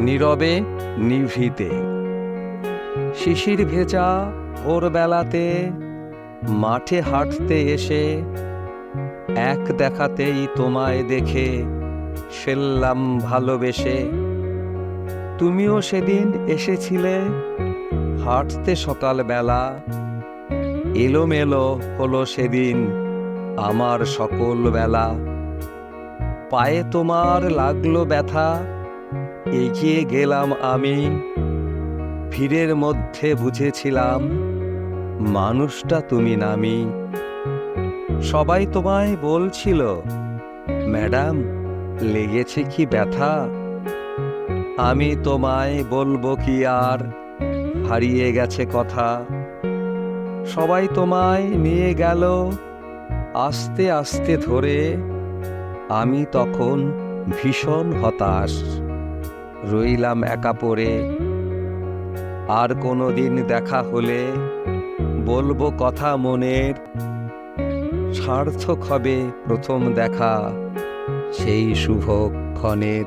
নীরবে, নিভিতে। শিশির ভেজা ভোরবেলাতে মাঠে হাঁটতে এসে এক দেখাতেই তোমায় দেখে ফেললাম ভালোবেসে। তুমিও সেদিন এসেছিলে হাঁটতে সকালবেলা। এলোমেলো হলো সেদিন আমার সকল বেলা পায়ে তোমার লাগল ব্যথা এগিয়ে গেলাম আমি। ভিড়ের মধ্যে বুঝেছিলাম, মানুষটা তুমি নামি সবাই তোমায় বলছিল, ম্যাডাম, লেগেছে কি ব্যথা? আমি তোমায় বলব কি আর, হারিয়ে গেছে কথা। সবাই তোমায় নিয়ে গেল, আস্তে আস্তে ধরে। আমি তখন ভীষণ হতাশ। রইলাম একা পড়ে। আর কোনো দিন দেখা হলে বলব কথা মনের। সার্থক হবে প্রথম দেখা সেই শুভ ক্ষণের।